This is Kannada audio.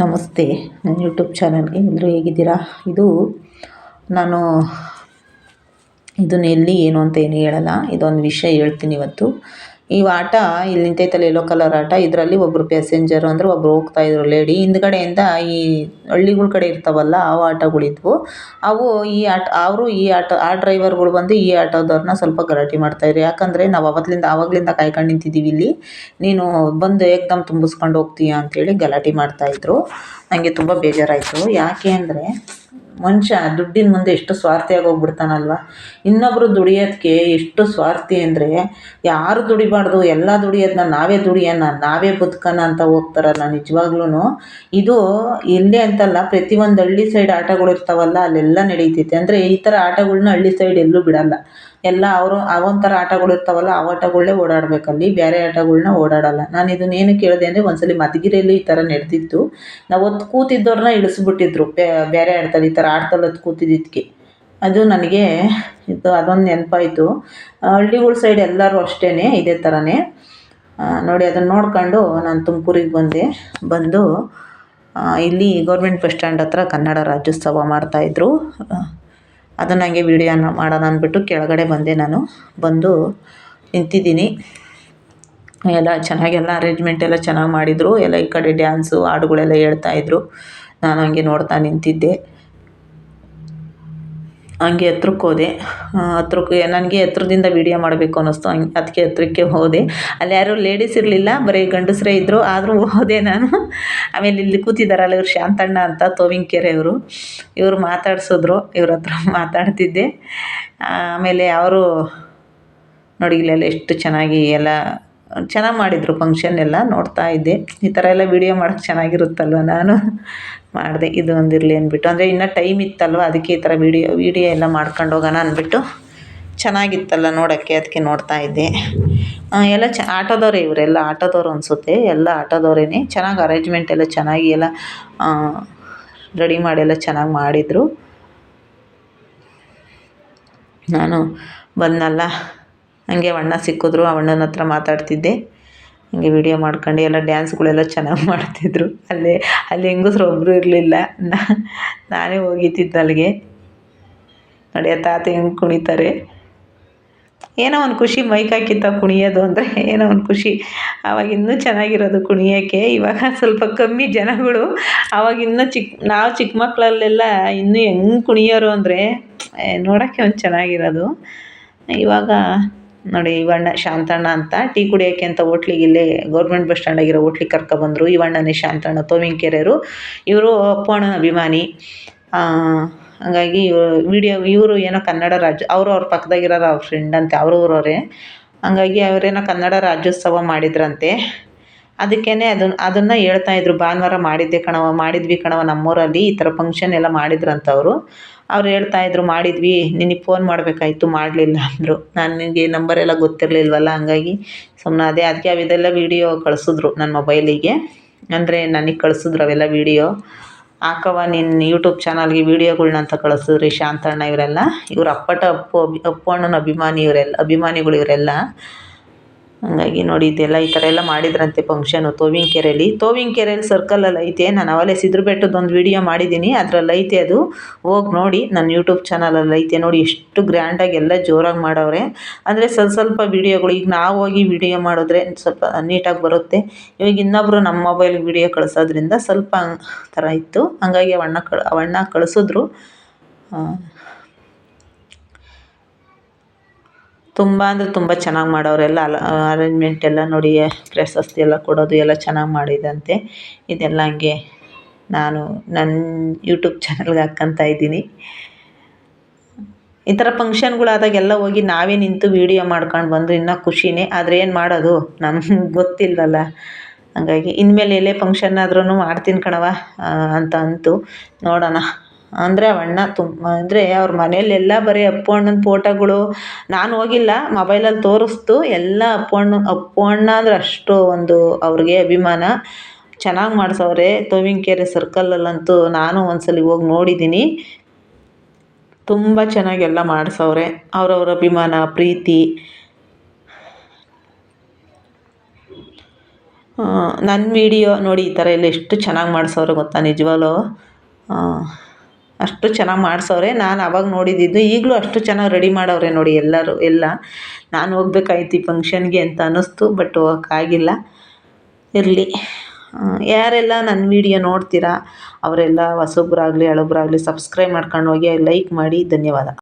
ನಮಸ್ತೆ. ನನ್ನ ಯೂಟ್ಯೂಬ್ ಚಾನಲ್ಗೆ ಎಲ್ಲರೂ ಹೇಗಿದ್ದೀರಾ? ಇದು ನಾನು ಇದನ್ನ ಎಲ್ಲಿ, ಏನು ಅಂತ ಏನು ಹೇಳಲ್ಲ. ಇದೊಂದು ವಿಷಯ ಹೇಳ್ತೀನಿ ಇವತ್ತು. ಈ ಆಟ, ಇಲ್ಲಿ ನಿಂತೈತಲ್ಲ ಯೆಲ್ಲೋ ಕಲರ್ ಆಟ, ಇದರಲ್ಲಿ ಒಬ್ಬರು ಪ್ಯಾಸೆಂಜರು ಅಂದ್ರೆ ಒಬ್ಬರು ಹೋಗ್ತಾಯಿದ್ರು ಲೇಡಿ ಹಿಂದ್ಗಡೆಯಿಂದ ಈ ಹಳ್ಳಿಗಳ ಕಡೆ ಇರ್ತಾವಲ್ಲ, ಅವು ಆಟಗಳಿದ್ವು. ಅವು ಈ ಆಟ, ಅವರು ಈ ಆಟ, ಆ ಡ್ರೈವರ್ಗಳು ಬಂದು ಈ ಆಟೋದವ್ರನ್ನ ಸ್ವಲ್ಪ ಗಲಾಟೆ ಮಾಡ್ತಾಯಿದ್ರು ಯಾಕಂದರೆ ನಾವು ಅವತ್ತಿಂದ ಆವಾಗ್ಲಿಂದ ಕಾಯ್ಕೊಂಡು ನಿಂತಿದ್ದೀವಿ ಇಲ್ಲಿ. ನೀನು ಬಂದು ಏಕ್ದಮ್ ತುಂಬಿಸ್ಕೊಂಡು ಹೋಗ್ತೀಯ ಅಂತೇಳಿ ಗಲಾಟೆ ಮಾಡ್ತಾಯಿದ್ರು ನನಗೆ ತುಂಬ ಬೇಜಾರಾಯಿತು. ಯಾಕೆ ಅಂದರೆ, ಮನುಷ್ಯ ದುಡ್ಡಿನ ಮುಂದೆ ಎಷ್ಟು ಸ್ವಾರ್ಥಿಯಾಗಿ ಹೋಗ್ಬಿಡ್ತಾನಲ್ವ? ಇನ್ನೊಬ್ಬರು ದುಡಿಯೋದಕ್ಕೆ ಎಷ್ಟು ಸ್ವಾರ್ಥಿ ಅಂದರೆ, ಯಾರು ದುಡಿಬಾರ್ದು ಎಲ್ಲ ದುಡಿಯೋದನ್ನ ನಾವೇ ದುಡಿಯೋಣ ನಾವೇ ಬದುಕೋಣ ಅಂತ ಹೋಗ್ತಾರಲ್ಲ ನಿಜವಾಗ್ಲೂ ಇದು ಇಲ್ಲೇ ಅಂತಲ್ಲ ಪ್ರತಿಯೊಂದು ಹಳ್ಳಿ ಸೈಡ್ ಆಟಗಳು ಇರ್ತಾವಲ್ಲ, ಅಲ್ಲೆಲ್ಲ ನಡೀತೈತೆ. ಅಂದರೆ ಈ ಥರ ಆಟಗಳನ್ನ ಹಳ್ಳಿ ಸೈಡ್ ಎಲ್ಲೂ ಬಿಡೋಲ್ಲ. ಎಲ್ಲ ಅವರು, ಅವೊಂಥರ ಆಟಗಳು ಇರ್ತಾವಲ್ಲ, ಆ ಆಟಗಳೇ ಓಡಾಡಬೇಕಲ್ಲಿ. ಬೇರೆ ಆಟಗಳನ್ನ ಓಡಾಡಲ್ಲ. ನಾನು ಇದನ್ನ ಏನು ಕೇಳಿದೆ ಅಂದರೆ, ಒಂದ್ಸಲಿ ಮಧುಗಿರಿಯಲ್ಲಿ ಈ ಥರ ನಡೆದಿತ್ತು. ನಾವು ಹೊತ್ತು ಕೂತಿದ್ದವ್ರನ್ನ ಇಳಿಸ್ಬಿಟ್ಟಿದ್ರು. ಬೇರೆ ಆಡ್ತಾರೆ ಈ ಥರ ಆಟದಲ್ಲಿ ಹೊತ್ತು ಕೂತಿದ್ದಿದ್ದಕ್ಕೆ ಅದು ನನಗೆ ಇದು ಅದೊಂದು ನೆನಪಾಯಿತು. ಹಳ್ಳಿಗಳ ಸೈಡ್ ಎಲ್ಲರೂ ಅಷ್ಟೇ ಇದೇ ಥರನೇ ನೋಡಿ ಅದನ್ನು ನೋಡ್ಕೊಂಡು ನಾನು ತುಮಕೂರಿಗೆ ಬಂದೆ. ಬಂದು ಇಲ್ಲಿ ಗೌರ್ಮೆಂಟ್ ಬಸ್ ಸ್ಟ್ಯಾಂಡ್ ಹತ್ರ ಕನ್ನಡ ರಾಜ್ಯೋತ್ಸವ ಮಾಡ್ತಾಯಿದ್ರು ಅದನ್ನು ಹಂಗೆ ವೀಡಿಯೋನ ಮಾಡೋಣ ಅಂದ್ಬಿಟ್ಟು ಕೆಳಗಡೆ ಬಂದೆ ನಾನು. ಬಂದು ನಿಂತಿದ್ದೀನಿ. ಎಲ್ಲ ಚೆನ್ನಾಗೆಲ್ಲ ಅರೇಂಜ್ಮೆಂಟ್ ಎಲ್ಲ ಚೆನ್ನಾಗಿ ಮಾಡಿದರು. ಎಲ್ಲ ಈ ಕಡೆ ಡ್ಯಾನ್ಸು ಹಾಡುಗಳೆಲ್ಲ ಹೇಳ್ತಾಯಿದ್ರು ನಾನು ಹಂಗೆ ನೋಡ್ತಾ ನಿಂತಿದ್ದೆ. ಹಂಗೆ ಹತ್ರಕ್ಕೆ ಹೋದೆ. ಹತ್ರಕ್ಕೆ ನನಗೆ ಹತ್ರದಿಂದ ವೀಡಿಯೋ ಮಾಡಬೇಕು ಅನ್ನಿಸ್ತು. ಹಂಗೆ ಅದಕ್ಕೆ ಹತ್ರಕ್ಕೆ ಹೋದೆ. ಅಲ್ಲಿ ಯಾರೂ ಲೇಡೀಸ್ ಇರಲಿಲ್ಲ, ಬರೀ ಗಂಡಸರೇ ಇದ್ದರು ಆದರೂ ಹೋದೆ ನಾನು. ಆಮೇಲೆ ಇಲ್ಲಿ ಕೂತಿದ್ದಾರಲ್ಲ ಇವ್ರು ಶಾಂತಣ್ಣ ಅಂತ ತೋವಿಂಕೆರೆ ಅವರು ಇವರು. ಮಾತಾಡಿಸಿದ್ರು. ಇವ್ರ ಹತ್ರ ಮಾತಾಡ್ತಿದ್ದೆ. ಆಮೇಲೆ ಅವರು ನೋಡಿ, ಇಲ್ಲೆಲ್ಲ ಎಷ್ಟು ಚೆನ್ನಾಗಿ ಎಲ್ಲ ಚೆನ್ನಾಗಿ ಮಾಡಿದರು ಫಂಕ್ಷನ್ ಎಲ್ಲ, ನೋಡ್ತಾ ಇದ್ದೆ. ಈ ಥರ ಎಲ್ಲ ವೀಡಿಯೋ ಮಾಡೋಕ್ಕೆ ಚೆನ್ನಾಗಿರುತ್ತಲ್ವ ನಾನು? ಮಾಡಿದೆ, ಇದು ಒಂದಿರಲಿ ಅಂದ್ಬಿಟ್ಟು. ಅಂದರೆ ಇನ್ನೂ ಟೈಮ್ ಇತ್ತಲ್ವ, ಅದಕ್ಕೆ ಈ ಥರ ವೀಡಿಯೋ ವೀಡಿಯೋ ಎಲ್ಲ ಮಾಡ್ಕೊಂಡು ಹೋಗೋಣ ಅಂದ್ಬಿಟ್ಟು ಚೆನ್ನಾಗಿತ್ತಲ್ಲ ನೋಡೋಕ್ಕೆ, ಅದಕ್ಕೆ ನೋಡ್ತಾ ಇದ್ದೆ. ಎಲ್ಲ ಚ, ಆಟೋದವರೇ ಇವರೆಲ್ಲ, ಆಟೋದವ್ರು ಅನಿಸುತ್ತೆ. ಎಲ್ಲ ಆಟೋದವರೇ ಚೆನ್ನಾಗಿ ಅರೇಂಜ್ಮೆಂಟ್ ಎಲ್ಲ ಚೆನ್ನಾಗಿ ಎಲ್ಲ ರೆಡಿ ಮಾಡಿ ಎಲ್ಲ ಚೆನ್ನಾಗಿ ಮಾಡಿದರು. ನಾನು ಬಂದನಲ್ಲ ಹಂಗೆ ಅಣ್ಣ ಸಿಕ್ಕಿದ್ರು ಆ ಅಣ್ಣನ ಹತ್ರ ಮಾತಾಡ್ತಿದ್ದೆ. ಹಂಗೆ ವಿಡಿಯೋ ಮಾಡ್ಕೊಂಡು ಎಲ್ಲ ಡ್ಯಾನ್ಸ್ಗಳೆಲ್ಲ ಚೆನ್ನಾಗಿ ಮಾಡ್ತಿದ್ರು. ಅಲ್ಲೇ, ಅಲ್ಲಿ ಹೆಂಗಸ್ರು ಒಬ್ಬರು ಇರಲಿಲ್ಲ. ನಾನೇ ಹೋಗಿದ್ದಿದ್ದು ಅಲ್ಲಿಗೆ. ನೋಡಿ ತಾತ ಹೆಂಗೆ ಕುಣಿತಾರೆ. ಏನೋ ಒಂದು ಖುಷಿ ಮೈಕ್ ಹಾಕಿತ್ತ ಕುಣಿಯೋದು ಅಂದರೆ ಏನೋ ಒಂದು ಖುಷಿ. ಆವಾಗ ಇನ್ನೂ ಚೆನ್ನಾಗಿರೋದು ಕುಣಿಯೋಕ್ಕೆ. ಇವಾಗ ಸ್ವಲ್ಪ ಕಮ್ಮಿ ಜನಗಳು. ಆವಾಗ ಇನ್ನೂ ಚಿಕ್ಕ ನಾವು ಚಿಕ್ಕ ಮಕ್ಕಳಲ್ಲೆಲ್ಲ ಇನ್ನೂ ಹೆಂಗೆ ಕುಣಿಯೋರು ಅಂದರೆ ನೋಡೋಕ್ಕೆ ಒಂದು ಚೆನ್ನಾಗಿರೋದು. ಇವಾಗ ನೋಡಿ, ಇವಣ್ಣ, ಶಾಂತಣ್ಣ ಅಂತ ಟೀ ಕುಡಿಯೋಕೆ ಅಂತ ಹೋಟ್ಲಿಗೆ ಇಲ್ಲೇ ಗೌರ್ಮೆಂಟ್ ಬಸ್ ಸ್ಟ್ಯಾಂಡಾಗಿರೋ ಹೋಟ್ಲಿಗೆ ಕರ್ಕೊಬಂದರು ಇವಣ್ಣನೇ ಶಾಂತಣ್ಣ ತೋವಿಂಕೆರೆಯರು ಇವರು ಅಪ್ಪಣ್ಣ ಅಭಿಮಾನಿ. ಹಂಗಾಗಿ ವಿಡಿಯೋ, ಇವರು ಏನೋ ಕನ್ನಡ ರಾಜ್ಯ, ಅವರು ಅವ್ರ ಪಕ್ಕದಾಗಿರೋ ಅವ್ರ ಫ್ರೆಂಡ್ ಅಂತೆ, ಅವರು ಊರವರೇ. ಹಂಗಾಗಿ ಅವರೇನೋ ಕನ್ನಡ ರಾಜ್ಯೋತ್ಸವ ಮಾಡಿದ್ರಂತೆ. ಅದಕ್ಕೇ ಅದನ್ನ ಅದನ್ನು ಹೇಳ್ತಾಯಿದ್ರು ಭಾನುವಾರ ಮಾಡಿದ್ದೆ ಕಣವ ಮಾಡಿದ್ವಿ ಕಣವ ನಮ್ಮೂರಲ್ಲಿ. ಈ ಥರ ಫಂಕ್ಷನ್ ಎಲ್ಲ ಮಾಡಿದ್ರಂತ ಅವರು ಹೇಳ್ತಾ ಹೇಳ್ತಾಯಿದ್ರು ಮಾಡಿದ್ವಿ, ನಿನಗೆ ಫೋನ್ ಮಾಡಬೇಕಾಯ್ತು, ಮಾಡಲಿಲ್ಲ ಅಂದರು. ನನಗೆ ನಂಬರೆಲ್ಲ ಗೊತ್ತಿರಲಿಲ್ವಲ್ಲ, ಹಂಗಾಗಿ ಸುಮ್ಮನಾದೆ ಅದಕ್ಕೆ ಅವೆಲ್ಲ ವೀಡಿಯೋ ಕಳಿಸಿದ್ರು ನನ್ನ ಮೊಬೈಲಿಗೆ ಅಂದರೆ ನನಗೆ ಕಳಿಸಿದ್ರು ಅವೆಲ್ಲ ವೀಡಿಯೋ ಹಾಕವ್ವ ನಿನ್ನ ಯೂಟ್ಯೂಬ್ ಚಾನಲ್ಗೆ ವೀಡಿಯೋಗಳ್ನ ಅಂತ ಕಳಿಸಿದ್ರು ಶಾಂತಣ್ಣ ಇವರೆಲ್ಲ. ಇವ್ರು ಅಪ್ಪಟ, ಅಪ್ಪು, ಅಭಿ, ಅಪ್ಪು ಅಣ್ಣನ ಅಭಿಮಾನಿ ಇವರೆಲ್ಲ, ಅಭಿಮಾನಿಗಳು ಇವರೆಲ್ಲ. ಹಂಗಾಗಿ ನೋಡಿ, ಇದೆಲ್ಲ ಈ ಥರ ಎಲ್ಲ ಮಾಡಿದ್ರಂತೆ ಫಂಕ್ಷನು ತೋವಿನಕೆರೆಯಲ್ಲಿ ತೋವಿನಕೆರೆಯಲ್ಲಿ ಸರ್ಕಲಲ್ಲಿ ಐತೆ. ನಾನು ಅವಲೇ ಸಿದ್ರ ಬೆಟ್ಟದೊಂದು ವಿಡಿಯೋ ಮಾಡಿದ್ದೀನಿ. ಅದರಲ್ಲಿ ಐತೆ ಅದು. ಹೋಗಿ ನೋಡಿ, ನನ್ನ ಯೂಟ್ಯೂಬ್ ಚಾನಲಲ್ಲಿ ಐತೆ. ನೋಡಿ, ಎಷ್ಟು ಗ್ರ್ಯಾಂಡಾಗಿ ಎಲ್ಲ ಜೋರಾಗಿ ಮಾಡವ್ರೆ. ಅಂದರೆ ಸ್ವಲ್ಪ ಸ್ವಲ್ಪ ವೀಡಿಯೋಗಳು ಈಗ ನಾವು ಹೋಗಿ ವಿಡಿಯೋ ಮಾಡಿದ್ರೆ ಸ್ವಲ್ಪ ನೀಟಾಗಿ ಬರುತ್ತೆ. ಇವಾಗ ಇನ್ನೊಬ್ಬರು ನಮ್ಮ ಮೊಬೈಲ್ಗೆ ವಿಡಿಯೋ ಕಳಿಸೋದ್ರಿಂದ ಸ್ವಲ್ಪ ಥರ ಇತ್ತು. ಹಂಗಾಗಿ ಅವಣ್ಣ ಕಳ್, ಅವಣ್ಣ ಕಳಿಸಿದ್ರು. ತುಂಬ ಅಂದರೆ ತುಂಬ ಚೆನ್ನಾಗಿ ಮಾಡೋರೆಲ್ಲ ಅಲ ಅರೇಂಜ್ಮೆಂಟ್ ಎಲ್ಲ ನೋಡಿ, ಪ್ರಶಸ್ತಿ ಎಲ್ಲ ಕೊಡೋದು ಎಲ್ಲ ಚೆನ್ನಾಗಿ ಮಾಡಿದಂತೆ. ಇದೆಲ್ಲ ಹಂಗೆ ನಾನು ನನ್ನ ಯೂಟ್ಯೂಬ್ ಚಾನಲ್ಗೆ ಹಾಕ್ಕಂತ ಇದ್ದೀನಿ. ಈ ಥರ ಫಂಕ್ಷನ್ಗಳಾದಾಗೆಲ್ಲ ಹೋಗಿ ನಾವೇ ನಿಂತು ವೀಡಿಯೋ ಮಾಡ್ಕೊಂಡು ಬಂದು ಇನ್ನೂ ಖುಷಿನೇ. ಆದರೆ ಏನು ಮಾಡೋದು? ನಮ್ಗೆ ಗೊತ್ತಿಲ್ಲಲ್ಲ ಹಂಗಾಗಿ ಇನ್ಮೇಲೆ ಎಲ್ಲೇ ಫಂಕ್ಷನ್ ಆದ್ರೂ ಮಾಡ್ತೀನಿ ಕಣವ ಅಂತ ಅಂತು ನೋಡೋಣ. ಅಂದರೆ ಅಣ್ಣ ತುಂಬ ಅಂದರೆ ಅವ್ರ ಮನೆಯಲ್ಲೆಲ್ಲ ಬರೀ ಅಪ್ಪು ಅಣ್ಣನ ಫೋಟೋಗಳು. ನಾನು ಹೋಗಿಲ್ಲ ಮೊಬೈಲಲ್ಲಿ ತೋರಿಸ್ತು, ಎಲ್ಲ ಅಪ್ಪು ಅಣ್ಣ ಅಪ್ಪು ಅಣ್ಣ ಅಂದ್ರೆ ಅಷ್ಟು ಒಂದು ಅವ್ರಿಗೆ ಅಭಿಮಾನ. ಚೆನ್ನಾಗಿ ಮಾಡ್ಸವ್ರೆ, ತೋವಿನಕೆರೆ ಸರ್ಕಲಲ್ಲಂತೂ ನಾನು ಒಂದ್ಸಲ ಹೋಗಿ ನೋಡಿದ್ದೀನಿ ತುಂಬ ಚೆನ್ನಾಗಿ ಎಲ್ಲ ಮಾಡ್ಸವ್ರೆ, ಅವ್ರವ್ರ ಅಭಿಮಾನ, ಪ್ರೀತಿ. ನನ್ನ ವಿಡಿಯೋ ನೋಡಿ ಈ ಥರ ಎಲ್ಲ ಎಷ್ಟು ಚೆನ್ನಾಗಿ ಮಾಡ್ಸವ್ರೆ ಗೊತ್ತಾ ನಿಜವಾಗ್ಲೂ? ಅಷ್ಟು ಚೆನ್ನಾಗಿ ಮಾಡ್ಸವ್ರೆ. ನಾನು ಆವಾಗ ನೋಡಿದ್ದಿದ್ದು ಈಗಲೂ ಅಷ್ಟು ಚೆನ್ನಾಗಿ ರೆಡಿ ಮಾಡವ್ರೆ ನೋಡಿ ಎಲ್ಲರೂ, ಎಲ್ಲ. ನಾನು ಹೋಗ್ಬೇಕಾಯ್ತು ಈ ಫಂಕ್ಷನ್ಗೆ ಅಂತ ಅನ್ನಿಸ್ತು ಬಟ್ ಹೋಗೋಕ್ಕಾಗಿಲ್ಲ ಇರಲಿ. ಯಾರೆಲ್ಲ ನನ್ನ ವೀಡಿಯೋ ನೋಡ್ತೀರಾ, ಅವರೆಲ್ಲ ಹೊಸಬ್ರಾಗ್ಲಿ, ಹಳಬ್ರಾಗ್ಲಿ ಸಬ್ಸ್ಕ್ರೈಬ್ ಮಾಡ್ಕೊಂಡು ಹೋಗಿ ಲೈಕ್ ಮಾಡಿ, ಧನ್ಯವಾದ.